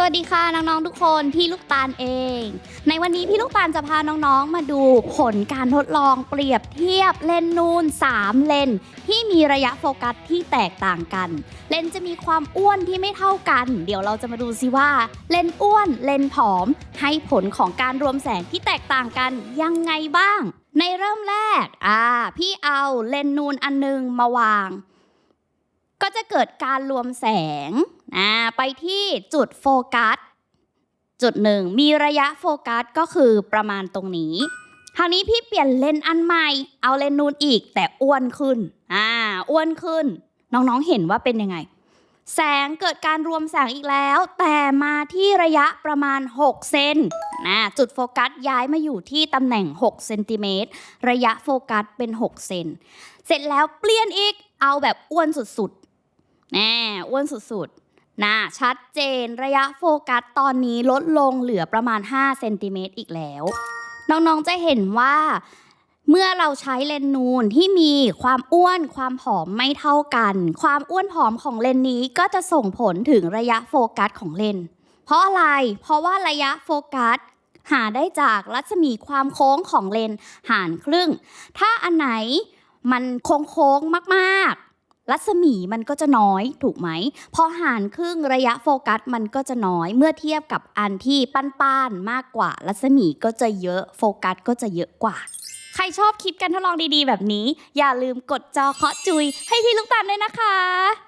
สวัสดีค่ะน้องๆทุกคนพี่ลูกตาลเอง ในวันนี้พี่ลูกตาลจะพาน้องๆมาดูผลการทดลองเปรียบเทียบเลนส์นูน 3 เลนที่มีระยะโฟกัสที่แตกต่างกัน เลนจะมีความอ้วนที่ไม่เท่ากัน เดี๋ยวเราจะมาดูซิว่า เลนอ้วนเลนผอม ให้ผลของการรวมแสงที่แตกต่างกันยังไงบ้าง ในเริ่มแรกอ่าพี่เอาเลนนูนอันนึงมาวาง ก็จะเกิดการรวมแสงอ่าไปที่จุดโฟกัสจุดหนึ่งมีระยะโฟกัสก็คือประมาณตรงนี้คราวนี้พี่เปลี่ยนเลนส์อันใหม่ เอาเลนส์นูนอีกแต่อ้วนขึ้นอ่าอ้วนขึ้น น้องๆเห็นว่าเป็นยังไง แสงเกิดการรวมแสงอีกแล้ว แต่มาที่ระยะประมาณ 6 เซนนะจุดโฟกัสย้ายมาอยู่ที่ตำแหน่ง6เซนติเมตรระยะโฟกัสเป็น 6 เซนเสร็จแล้วเปลี่ยนอีกเอาแบบอ้วนสุดๆ แน่อ้วนสุดๆนะชัดเจนระยะโฟกัสตอนนี้ลดลงเหลือประมาณ5เซนติเมตรอีกแล้ว น้องๆจะเห็นว่าเมื่อเราใช้เลนส์นูนที่มีความอ้วนความผอมไม่เท่ากัน ความอ้วนผอมของเลนส์นี้ก็จะส่งผลถึงระยะโฟกัสของเลนส์เพราะอะไร เพราะว่าระยะโฟกัส หาได้จากรัศมีความโค้งของเลนส์หารครึ่ง ถ้าอันไหนมันโค้งๆมาก รัศมีมันก็จะน้อยถูกไหม พอหารครึ่งระยะโฟกัสมันก็จะน้อยเมื่อเทียบกับอันที่ป้านๆมากกว่า รัศมีก็จะเยอะโฟกัสก็จะเยอะกว่า ใครชอบคลิปการทดลองดีๆ แบบนี้ อย่าลืมกดจอเคาะจุยให้พี่ลูกตาลด้วยนะคะ